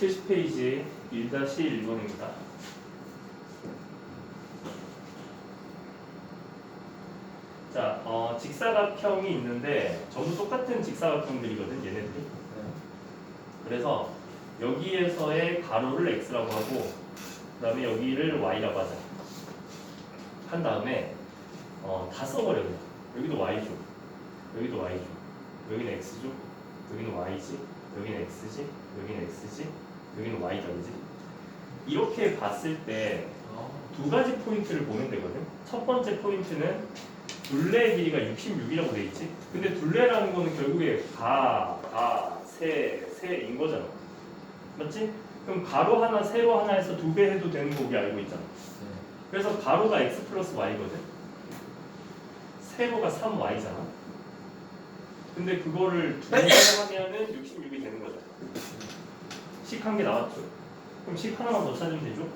70페이지 1-1번입니다. 자, 어, 직사각형이 있는데 전부 똑같은 직사각형들이거든, 얘네들이. 그래서 여기에서의 가로를 x라고 하고 그 다음에 여기를 y라고 하자. 한 다음에 어, 다 써버려 그냥. 여기도 y죠. 여기도 y죠. 여기는 x죠. 여기는 y지. 여기는 x지. 여기는 x지. 여기는 y다 그지? 이렇게 봤을 때 두 가지 포인트를 보면 되거든. 첫 번째 포인트는 둘레의 길이가 66이라고 돼 있지. 근데 둘레라는 거는 결국에 가, 가, 세, 세인 거잖아. 맞지? 그럼 가로 하나, 세로 하나 해서 두 배 해도 되는 거 우리 알고 있잖아. 그래서 가로가 x 플러스 y거든. 세로가 3y잖아. 근데 그거를 두배 하면은 66이 되는 거잖아. 식 한 개 나왔죠. 그럼 식 하나만 더 찾으면 되죠.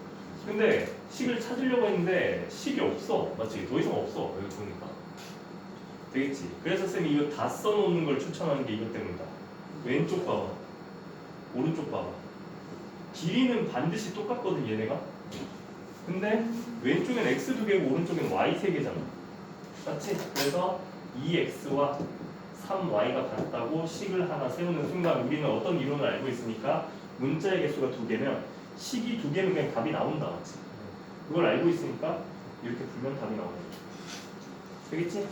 근데 식을 찾으려고 했는데 식이 없어. 맞지? 더 이상 없어. 여기 보니까. 되겠지. 그래서 쌤이 이거 다 써놓는 걸 추천하는 게 이것 때문이다. 왼쪽 봐봐. 오른쪽 봐봐. 길이는 반드시 똑같거든 얘네가. 근데 왼쪽엔 x 두 개고 오른쪽엔 y 세 개잖아. 맞지? 그래서 2x와 3y가 같다고 식을 하나 세우는 순간 우리는 어떤 이론을 알고 있으니까 문자의 개수가 두 개면 식이 두 개면 그냥 답이 나온다. 그걸 알고 있으니까 이렇게 풀면 답이 나오는 거죠. 되겠지?